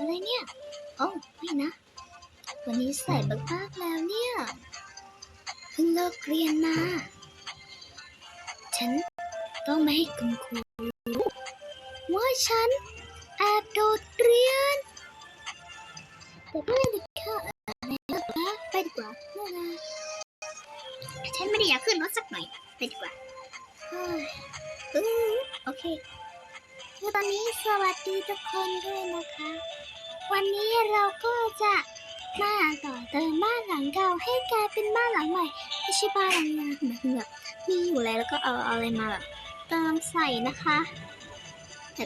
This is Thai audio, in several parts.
อะไรเนี่ยโอ้ไม่นะ วันนี้ใส่บักมากแล้วเนี่ยเพิ่งเลิกเรียนมา ฉันต้องไม่ให้คุณครูรู้ว่าฉันแอบโดดเรียน แต่ก็ไม่ด้ค่ะอะไรนะไปดีกว่าเมื่อไรฉันไม่ได้อยากขึ้นรถสักหน่อย ไปดีกว่าเฮ้ยโอเคคือตอนนี้สวัสดีทุกคนด้วยนะคะ วันนี้เราก็จะมาต่อเติมบ้านหลังเก่าให้กลายเป็นบ้านหลังใหม่ไม่ใช่บ้านหลังเดิมหมายถึงแบบมีอยู่แล้วแล้วก็เอาเอาอะไรมาแบบเติมใส่นะคะแต่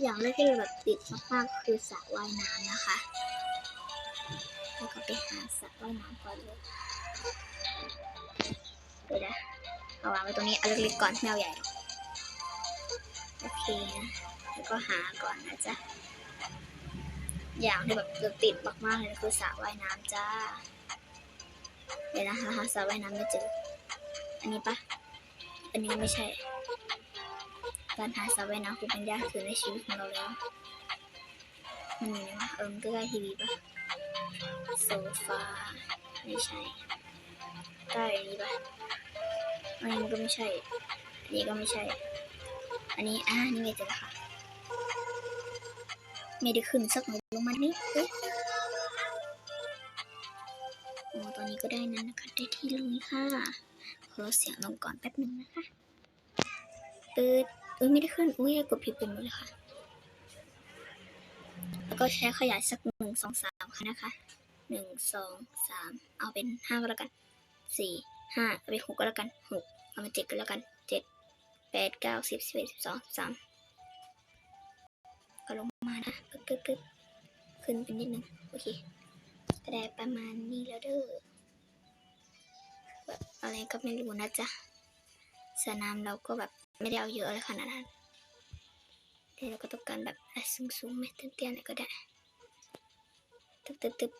อย่างแรกที่เราแบบติดมากๆคือสระว่ายน้ำนะคะแล้วก็ไปหาสระว่ายน้ำก่อนเลยเดี๋ยวนะเอาวางไว้ตรงนี้เอาเล็กๆก่อนไม่เอาใหญ่โอเคนะแล้วก็หาก่อนนะจ๊ะ อย่างที่แบบเราติดมากๆเลยคือสระว่ายน้ำจ้าเดี๋ยวนะคะหาสระว่ายน้ำไม่เจอ อันนี้ปะอันนี้ไม่ใช่ การหาสระว่ายน้ำคือเป็นยากคือในชีวิตของเราแล้วมันมีไหมวะเออมันใกล้ทีวีปะโซฟาไม่ใช่ใต้นี้ปะอันนี้ก็ไม่ใช่ อันนี้ก็ไม่ใช่ อันนี้อ่านี่ไงเจอแล้วค่ะ ไม่ได้ขึ้นสักหน่อยลงมานี่เอ๊ะโอ้ตอนนี้ก็ได้นั้นนะคะ ได้ที่ลุยค่ะขอเสียงลงก่อนแป๊บหนึ่งนะคะเปิดเอ้ยไม่ได้ขึ้น อุ้ยกดผิดปุ่มเลยค่ะ แล้วก็ใช้ขยายสักหนึ่งสองสามค่ะนะคะหนึ่งสองสามเอาเป็นห้าก็แล้วกันสี่ห้าเอาเป็นหกก็แล้วกันหกเอาเป็นเจ็ดก็แล้วกันเจ็ดแปดเก้าสิบสิบเอ็ดสิบสองสิบสามก็ลงมานะ ปึ๊บปึ๊บขึ้นไปนิดนึงโอเคก็ได้ประมาณนี้แล้วเด้อแบบอะไรก็ไม่รู้นะจ๊ะสนามเราก็แบบไม่ได้เอาเยอะอะไรขนาดนั้นเดี๋ยวเราก็ต้องการแบบสูงสูงๆไหมเตี้ยๆหน่อยก็ได้ตึ๊บตึ๊บตึ๊บ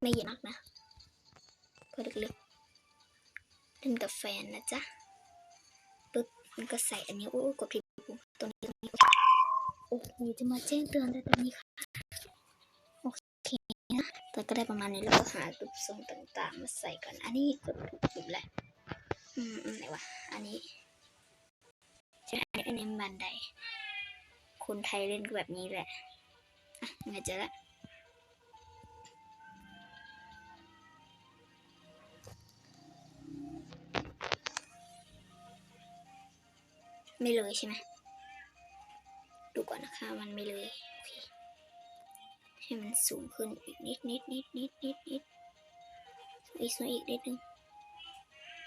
ไม่เยอะมากนะก็ล็กๆเล่นกับแฟนนะจ๊ะปึ๊บมันก็ใส่อันนี้โอ้กดผิดปุ่มตรงนี้ตรงนี้ โอ้โหจะมาแจ้งเตือนได้ตอนนี้ค่ะ โอเคนะแต่ก็ได้ประมาณนี้แล้วก็หารูปทรงต่างๆ มาใส่ก่อน อันนี้กดถูกปุ่มแหละอืมอืมไหนวะ อันนี้ใช่อันนี้อันนี้บันได คนไทยเล่นก็แบบนี้แหละ อะไงเจอละไม่เลยใช่ไหม ดูก่อนนะคะมันไม่เลยโอเคให้มันสูงขึ้นอีกนิดนิดนิดนิดนิดนิดอีกสูงอีกนิดนึง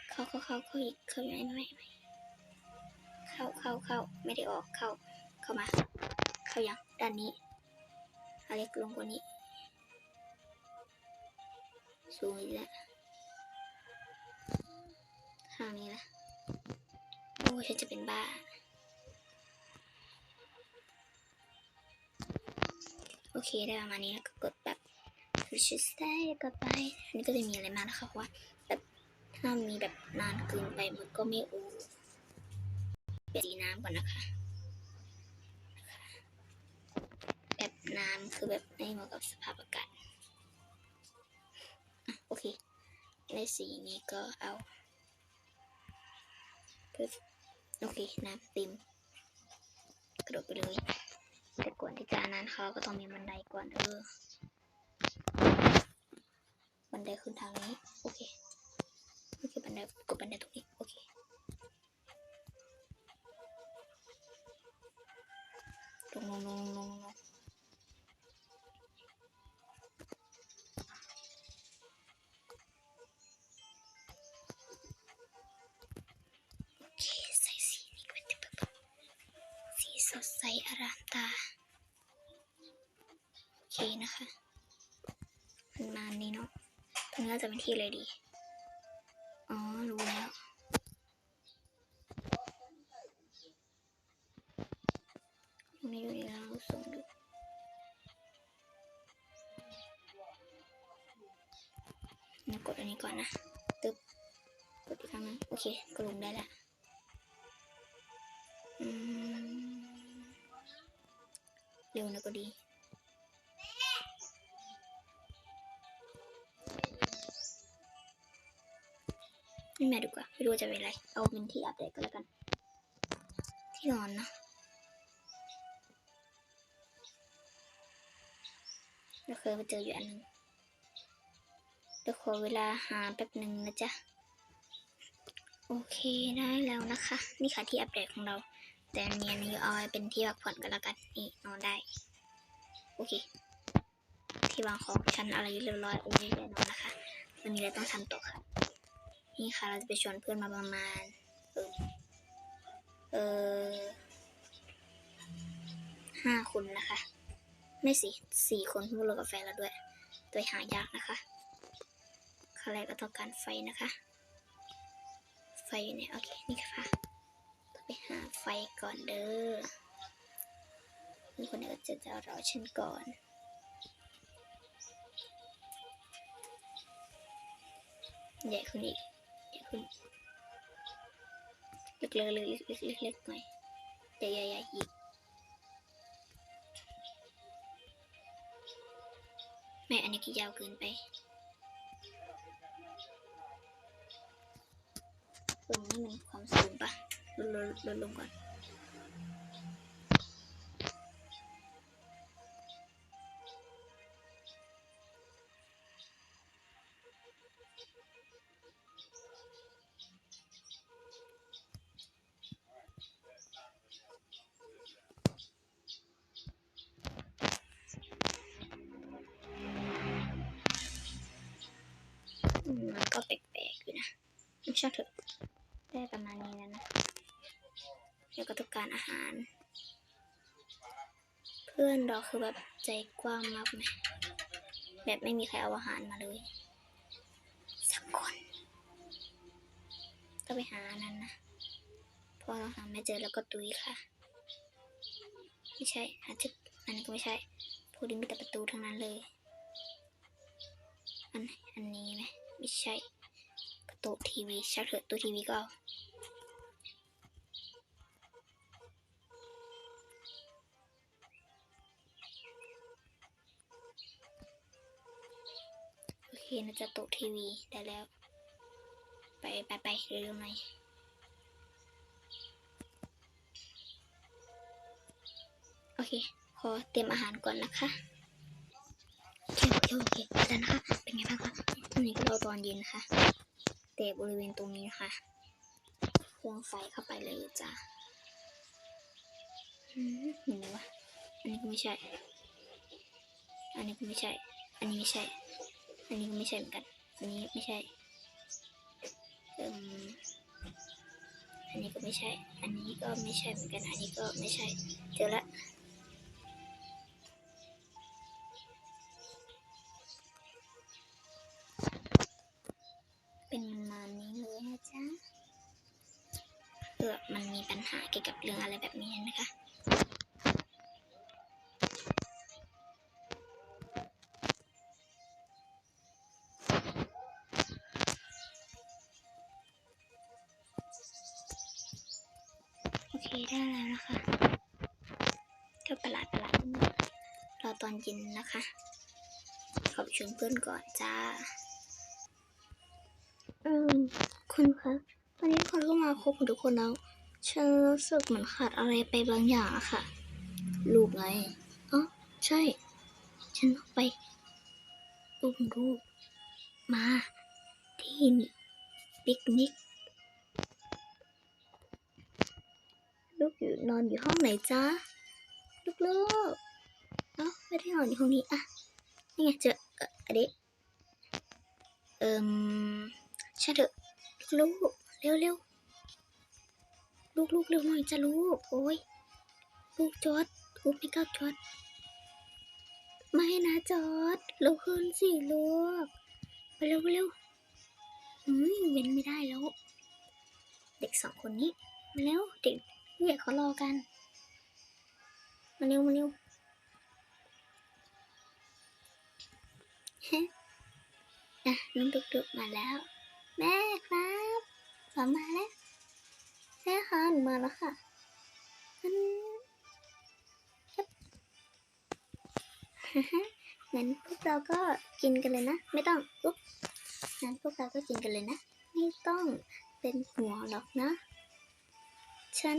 เข้าเข้าเข้าเข้าอีกเข้าไม่ไม่ไม่เข้าเข้าเข้าไม่ได้ออกเข้าเข้ามา เข้ายังด้านนี้เอาเล็กลงกว่านี้ สูงอีกแล้วข้างนี้ละโอ้ฉันจะเป็นบ้า เคได้ประมาณนี้แล้วก็กดแบบคือชิสได้กดไปอันนี้ก็จะมีอะไรมากนะคะเพราะว่าแบบถ้ามีแบบนานเกินไปมันก็ไม่โอ้เปลี่ยนสีน้ำก่อนนะคะ แบบน้ำคือแบบไม่เหมาะกับสภาพอากาศอะโอเคในสีนี้ก็เอาโอเค น้ำเต็มกระโดดไปเลย แต่ก่อนที่จะนนั้นเขาก็ต้องมีบันไดก่อนเออ บันไดขึ้นทางนี้ โอเคโอเคบันไดกดบันไดตรงนี้ โอเคลงลงลงลง เคนะคะประมาณนี้เนาะตรงนี้เราจะเป็นที่อะไรดี อ๋อ รู้แล้วตรงนี้ดูดีแล้วส่งดูนี่กดอันนี้ก่อนนะตึ๊บกดอีกครั้งนึงโอเคก็ลงได้ละเร็วนะก็ดี ไม่แมาดีกว่าไม่รู้จะเป็นอะไร เอาเป็นที่อัปเดตก็แล้วกัน ที่นอนนะ เราเคยไปเจออยู่อันนึงเดี๋ยวขอเวลาหาแป๊บหนึ่งนะจ๊ะ โอเคได้แล้วนะคะ นี่ค่ะที่อัปเดตของเรา แต่อันนี้อันนี้เอาไว้เป็นที่พักผ่อนกันแล้วกัน นี่นอนได้ โอเค ที่วางของชั้นอะไรเรียบร้อยโอเคแน่นอนนะคะ วันนี้เราต้องทำต่อค่ะ นี่ค่ะเราจะไปชวนเพื่อนมาประมาณ เออเออห้าคนนะคะ ไม่สิสี่คนพราะเรากับแฟนเราด้วย ตัวหายากนะคะขั้นแรกก็ต้องการไฟนะคะ ไฟอยู่ไหนโอเคนี่ค่ะต้องไปหาไฟก่อนเด้อมีคนเดียวจะจะรอฉันก่อนใหญ่ขึ้นอีก ขึ้นเล็กๆเล็กๆเล็กๆเล็กหน่อยใหญ่ๆใหญ่อีกแม่อันนี้ก็ยาวเกินไปตรงนี้มันความสูงปะลดลดลดลงก่อน ช่างเถอะได้ประมาณนี้แล้วนะแล้วก็ต้องการอาหาร เพื่อนเราคือแบบใจกว้างมากไหมแบบไม่มีใครเอาอาหารมาเลย สักคนก็ไปหาอันนั้นนะพอเราหาไม่เจอแล้วก็ตุยค่ะ ไม่ใช่อาจจะอันนี้ก็ไม่ใช่พวกนี้มีแต่ประตูทั้งนั้นเลย อันอันนี้ไหมไม่ใช่ โต๊ะทีวีชักเถอะตัวทีวีก็เอาโอเคนะจะโต๊ะทีวีได้แล้ว ไปไปไปเร็วๆหน่อยโอเค ขอเตรียมอาหารก่อนนะคะโอเคโอเคโอเคแล้วนะคะ เป็นไงบ้างคะวันนี้ก็เราตอนเย็นนะคะ แต่บริเวณตรงนี้นะคะเครื่องไฟเข้าไปเลยจ้ะอืมเห็นไหมวะอันนี้ก็ไม่ใช่ อันนี้ก็ไม่ใช่ อันนี้ไม่ใช่ อันนี้ก็ไม่ใช่เหมือนกัน อันนี้ไม่ใช่อืมอันนี้ก็ไม่ใช่ อันนี้ก็ไม่ใช่เหมือนกัน อันนี้ก็ไม่ใช่ เจอละ เป็นประมาณนี้เลยนะจ๊ะเผื่อมันมีปัญหาเกี่ยวกับเรื่องอะไรแบบนี้นะคะโอเคได้แล้วนะคะก็ประหลาดประหลาดนิดนึงรอตอนเย็นนะคะ ขอบชวนเพื่อนก่อนจ้า เออคุณคะตอนนี้คนก็มาครบหมทุกคนแล้ว ฉันรู้สึกเหมือนขาดอะไรไปบางอย่างอะค่ะ ลูกไงอ๋อใช่ ฉันต้องไปอุ้มลูกมา ที่นี่ปิกนิก ลูกอยู่นอนอยู่ห้องไหนจ๊ะ ลูกลูกเอ้าไม่ได้นอนอยู่ห้องนี้อะนี่ไงเจอเอออันนี้เอิม ช่เถอะลูกเร็วเร็วลูกลูกเร็วหน่อยจะลูกโอ้ยลูกจอดลูกไม่กล้าจอดไม่นะจอดลุกขึ้นสิลูกไปเร็วเร็วอืมเว้นไม่ได้แล้ว เด็กสองคนนี้มาเร็วเด็กผู้ใหญ่เขารอกันมาเร็วมาเร็วฮะอะน้องดุกๆมาแล้ว แม่ครับผมมาแล้วแม่คะหนูมาแล้วค่ะอืมครับฮ่าฮ่างั้นพวกเราก็กินกันเลยนะ ไม่ต้องลุกงั้นพวกเราก็กินกันเลยนะ ไม่ต้องเป็นห่วหรอกนะ ฉัน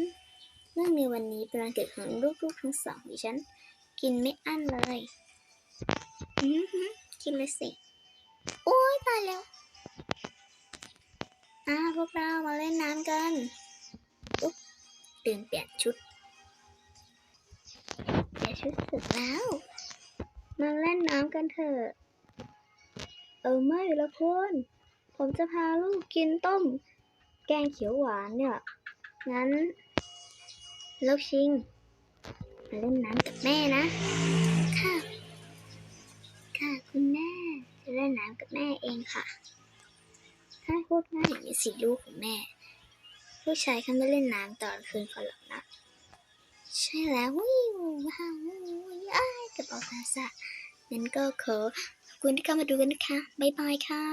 เนื่องในวันนี้เป็นวันเกิดของลูกๆทั้งสองดิฉัน กินไม่อั้นเลยอือกินเลยสิ โอ้ยตายแล้ว อ่าพวกเรามาเล่นน้ำกันอุ๊บตื่นเปลี่ยนชุด เปลี่ยนชุดเสร็จแล้ว มาเล่นน้ำกันเถอะ เออไม่ละคุณผมจะพาลูกกินต้ม แกงเขียวหวานเนี่ย งั้นลูกชิง มาเล่นน้ำกับแม่นะ ค่ะ ค่ะคุณแม่จะเล่นน้ำกับแม่เองค่ะ ถ้าพูดง่ายอย่างนี้สิลูกของแม่ ผู้ชายเขาไม่เล่นน้ำตอนคืนก่อนหรอกนะใช่แล้ววิวว้าวว้ายกระเป๋าซาซะงั้นก็ขอขอบคุณที่เข้ามาดูกันนะคะ บ๊ายบายค่ะ